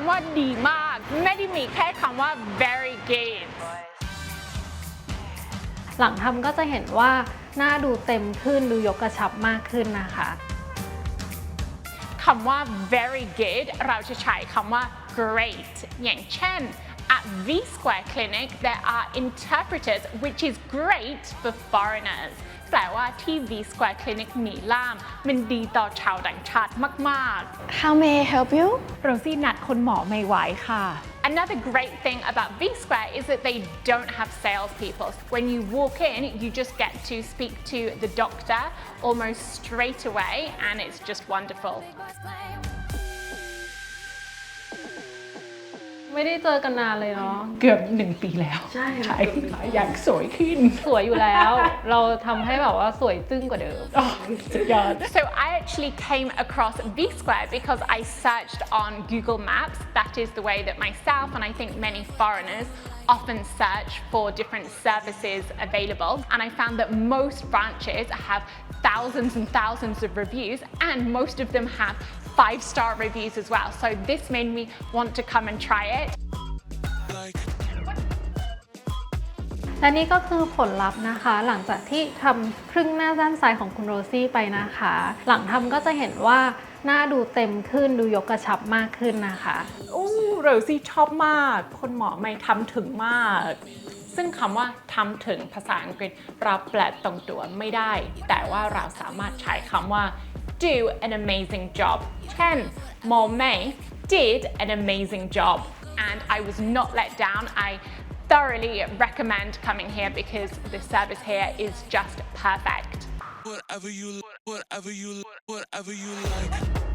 ำว่าดีมาก ไม่ได้มีแค่คำว่า very good หลังทำก็จะเห็นว่าหน้าดูเต็มขึ้นดูยกกระชับมากขึ้นนะคะคำว่า very good เราจะใช้คำว่า great อย่างเช่น at V Square Clinic there are interpreters which is great for foreigners แปลว่าที่ V Square Clinic มีล่าม มันดีต่อชาวต่างชาติมาก ๆ How may I help you โรซี่นัดคุณหมอไม่ไหวค่ะ Another great thing about V Square is that they don't have salespeople. When you walk in, you just get to speak to the doctor almost straight away, and it's just wonderful. ไม่ได้เจอกันนานเลยเนาะ เกือบหนึ่งปีแล้ว ใช่ค่ะอย่างสวยขึ้น สวยอยู่แล้ว เราทำให้แบบว่าสวยจึ้งกว่าเดิม อ๋อสุดยอด So I actually came across V Square because I searched on Google Maps. That is the way that myself and I think many foreigners often search for different services available. And I found that most branches have thousands and thousands of reviews, and most of them have five star reviews as well. So this made me want to come and try it. และนี่ก็คือผลลัพธ์นะคะ หลังจากที่ทำครึ่งหน้าด้านซ้ายของคุณโรซี่ไปนะคะ หลังทำก็จะเห็นว่าหน้าดูเต็มขึ้นดูยกกระชับมากขึ้นนะคะอู้โรซี่ชอบมาก คนหมอไม่ทำถึงมาก ซึ่งคำว่าทำถึงภาษาอังกฤษเราแปลตรงตัวไม่ได้ แต่ว่าเราสามารถใช้คำว่า do an amazing job เช่น หมอเมย์ did an amazing job and I was not let down I thoroughly recommend coming here because the service here is just perfect. Whatever you whatever you whatever you like